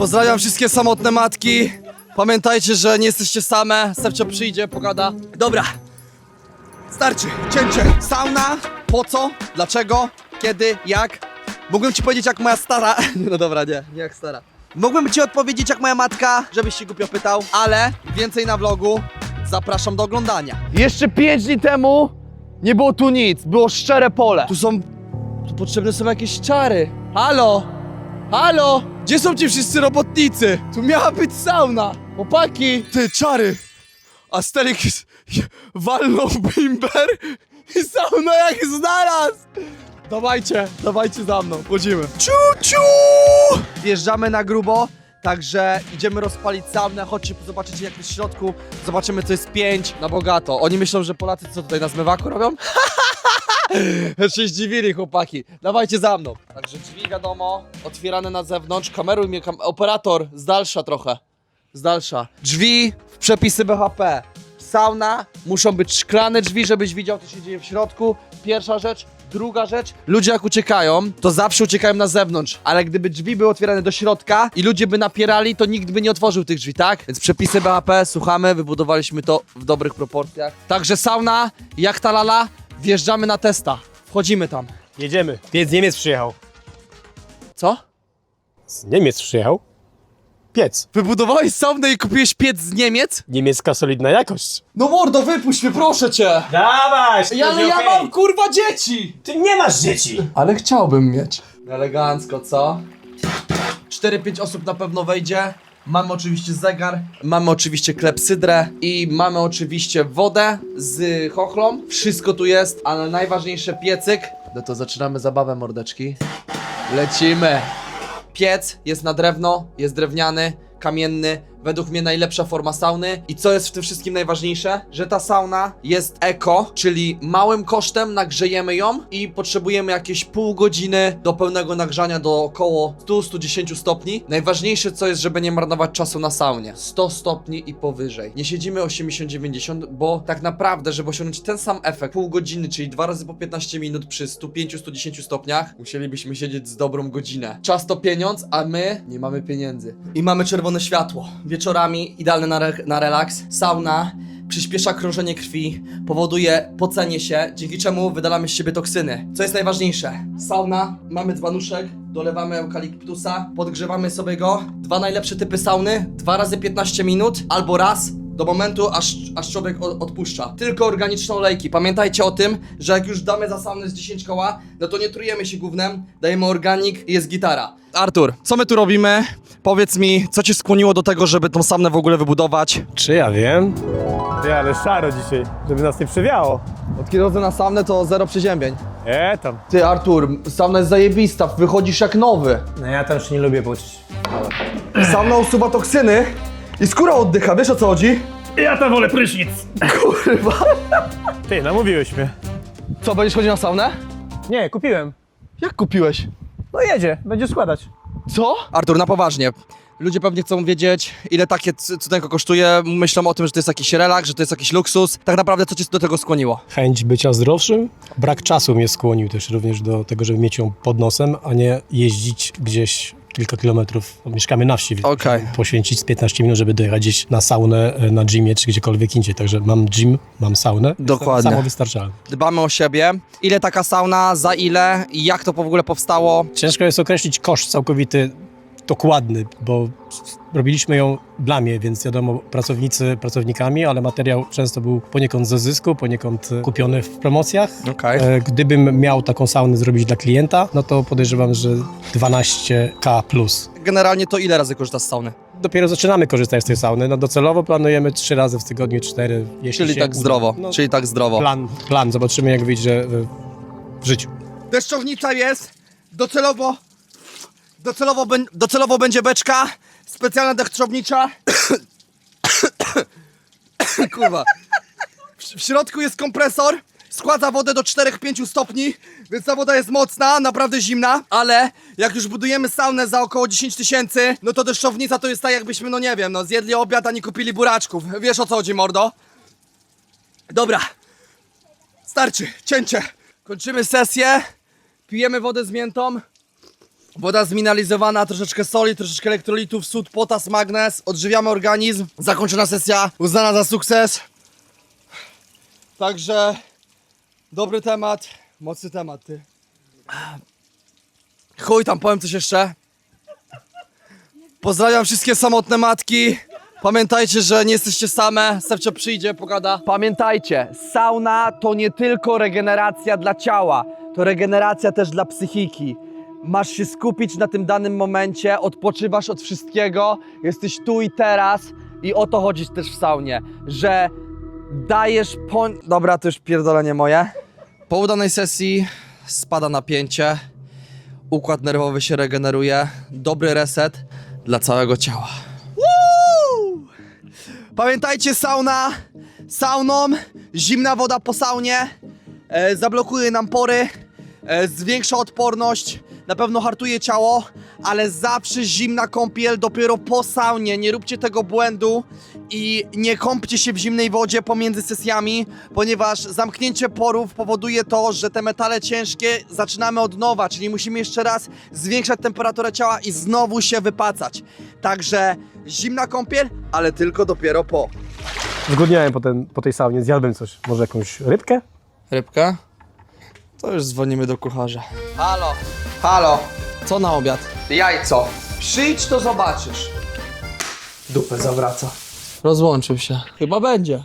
Pozdrawiam wszystkie samotne matki. Pamiętajcie, że nie jesteście same. Stefcio przyjdzie, pogada. Dobra. Starczy. Cięcie. Sauna. Po co? Dlaczego? Kiedy? Jak? Mógłbym ci powiedzieć jak moja stara. No dobra, nie. Nie jak stara. Mógłbym ci odpowiedzieć jak moja matka, żebyś się głupio pytał, ale więcej na vlogu. Zapraszam do oglądania. Jeszcze 5 dni temu nie było tu nic. Było szczere pole. Tu są... Tu potrzebne są jakieś czary. Halo? Halo? Gdzie są ci wszyscy robotnicy? Tu miała być sauna. Chłopaki. Ty, czary. Asterix walnął bimber i sauna jak znalazł. Dawajcie, dawajcie za mną, wchodzimy. Ciu, ciu! Wjeżdżamy na grubo, także idziemy rozpalić saunę. Chodźcie, zobaczycie jak jest w środku. Zobaczymy co jest pięć na bogato. Oni myślą, że Polacy co tutaj na zmywaku robią? się zdziwili chłopaki. Dawajcie za mną. Także drzwi wiadomo, otwierane na zewnątrz. Kameruj mnie, kam operator, z dalsza trochę. Z dalsza. Drzwi w przepisy BHP. Sauna, muszą być szklane drzwi, żebyś widział co się dzieje w środku. Pierwsza rzecz. Druga rzecz, ludzie jak uciekają, to zawsze uciekają na zewnątrz, ale gdyby drzwi były otwierane do środka i ludzie by napierali, to nikt by nie otworzył tych drzwi, tak? Więc przepisy BHP, słuchamy, wybudowaliśmy to w dobrych proporcjach. Także sauna, jak ta lala, wjeżdżamy na testa. Wchodzimy tam. Jedziemy. Piec z Niemiec przyjechał. Co? Z Niemiec przyjechał? Piec. Wybudowałeś saunę i kupiłeś piec z Niemiec? Niemiecka solidna jakość. No mordo, wypuść mnie, proszę cię! Dawaj! Ja, ale ja mam kurwa dzieci! Ty nie masz dzieci! Ale chciałbym mieć. Elegancko, co? 4-5 osób na pewno wejdzie. Mamy oczywiście zegar, mamy oczywiście klepsydrę i mamy oczywiście wodę z chochlą. Wszystko tu jest, ale najważniejsze piecyk. No to zaczynamy zabawę, mordeczki. Lecimy. Piec jest na drewno, jest drewniany, kamienny. Według mnie najlepsza forma sauny. I co jest w tym wszystkim najważniejsze? Że ta sauna jest eko, czyli małym kosztem nagrzejemy ją i potrzebujemy jakieś pół godziny do pełnego nagrzania do około 100-110 stopni. Najważniejsze co jest, żeby nie marnować czasu na saunie. 100 stopni i powyżej. Nie siedzimy 80-90, bo tak naprawdę, żeby osiągnąć ten sam efekt, pół godziny, czyli dwa razy po 15 minut przy 105-110 stopniach, musielibyśmy siedzieć z dobrą godzinę. Czas to pieniądz, a my nie mamy pieniędzy. I mamy czerwone światło. Wieczorami idealne na, re na relaks. Sauna przyspiesza krążenie krwi, powoduje pocenie się, dzięki czemu wydalamy z siebie toksyny. Co jest najważniejsze? Sauna, mamy dzbanuszek, dolewamy eukaliptusa, podgrzewamy sobie go. Dwa najlepsze typy sauny, dwa razy 15 minut, albo raz do momentu, aż, aż człowiek o- odpuszcza. Tylko organiczne olejki. Pamiętajcie o tym, że jak już damy za saunę z 10 koła, no to nie trujemy się gównem, dajemy organik i jest gitara. Artur, co my tu robimy? Powiedz mi, co cię skłoniło do tego, żeby tą saunę w ogóle wybudować? Czy ja wiem? Ty, ale szaro dzisiaj, żeby nas nie przewiało. Od kiedy chodzę na saunę, to zero przeziębień. E, tam. Ty, Artur, sauna jest zajebista, wychodzisz jak nowy. No ja tam już nie lubię poczuć. Sauna usuwa toksyny i skóra oddycha, wiesz o co chodzi? Ja tam wolę prysznic. Kurwa. Ty, namówiłeś mnie. Co, będziesz chodził na saunę? Nie, kupiłem. Jak kupiłeś? No jedzie, będzie składać. Co? Artur, na poważnie. Ludzie pewnie chcą wiedzieć, ile takie c- cudeńko kosztuje. Myślą o tym, że to jest jakiś relaks, że to jest jakiś luksus. Tak naprawdę, co cię do tego skłoniło? Chęć bycia zdrowszym. Brak czasu mnie skłonił też również do tego, żeby mieć ją pod nosem, a nie jeździć gdzieś kilka kilometrów. Mieszkamy na wsi, więc Okej. poświęcić z 15 minut, żeby dojechać gdzieś na saunę, e, na gymie czy gdziekolwiek indziej. Także mam gym, mam saunę. Dokładnie. Samowystarczalny. Dbamy o siebie. Ile taka sauna, za ile jak to w ogóle powstało? Ciężko jest określić koszt całkowity dokładny, bo robiliśmy ją dla mnie, więc wiadomo, pracownicy pracownikami, ale materiał często był poniekąd ze zysku, poniekąd kupiony w promocjach. Okej. E, Gdybym miał taką saunę zrobić dla klienta, no to podejrzewam, że 12k plus. Generalnie to ile razy korzystasz z sauny? Dopiero zaczynamy korzystać z tej sauny. No docelowo planujemy 3 razy w tygodniu, 4, jeśli Czyli się tak uda. zdrowo, No, czyli tak zdrowo. plan, plan, zobaczymy jak wyjdzie w, w życiu. Deszczownica jest, docelowo, docelowo, docelowo będzie beczka, specjalna deszczownicza. Kurwa. W, w środku jest kompresor, składa wodę do 4-5 stopni, więc ta woda jest mocna, naprawdę zimna, ale jak już budujemy saunę za około 10 tysięcy, no to deszczownica to jest tak jakbyśmy, no nie wiem, no zjedli obiad, a nie kupili buraczków. Wiesz o co chodzi, mordo? Dobra, starczy, cięcie. Kończymy sesję. Pijemy wodę z miętą. Woda zmineralizowana, troszeczkę soli, troszeczkę elektrolitów, sód, potas, magnez. Odżywiamy organizm. Zakończona sesja uznana za sukces. Także dobry temat, mocny temat, ty. Chuj, tam powiem coś jeszcze. Pozdrawiam wszystkie samotne matki. Pamiętajcie, że nie jesteście same. Stefcio przyjdzie, pogada. Pamiętajcie, sauna to nie tylko regeneracja dla ciała, to regeneracja też dla psychiki. Masz się skupić na tym danym momencie, odpoczywasz od wszystkiego, jesteś tu i teraz i o to chodzi też w saunie, że dajesz po... Dobra, to już pierdolenie moje. Po udanej sesji spada napięcie, układ nerwowy się regeneruje, dobry reset dla całego ciała. Woo! Pamiętajcie, sauna, sauną, zimna woda po saunie, e, zablokuje nam pory, e, zwiększa odporność, na pewno hartuje ciało, ale zawsze zimna kąpiel dopiero po saunie. Nie róbcie tego błędu i nie kąpcie się w zimnej wodzie pomiędzy sesjami, ponieważ zamknięcie porów powoduje to, że te metale ciężkie zaczynamy od nowa, czyli musimy jeszcze raz zwiększać temperaturę ciała i znowu się wypacać. Także zimna kąpiel, ale tylko dopiero po. Zgodniałem po, ten, po tej saunie, zjadłem coś. Może jakąś rybkę? Rybka? To już dzwonimy do kucharza. Halo, halo, co na obiad? Jajco. Przyjdź, to zobaczysz. Dupę zawraca. Rozłączył się. Chyba będzie.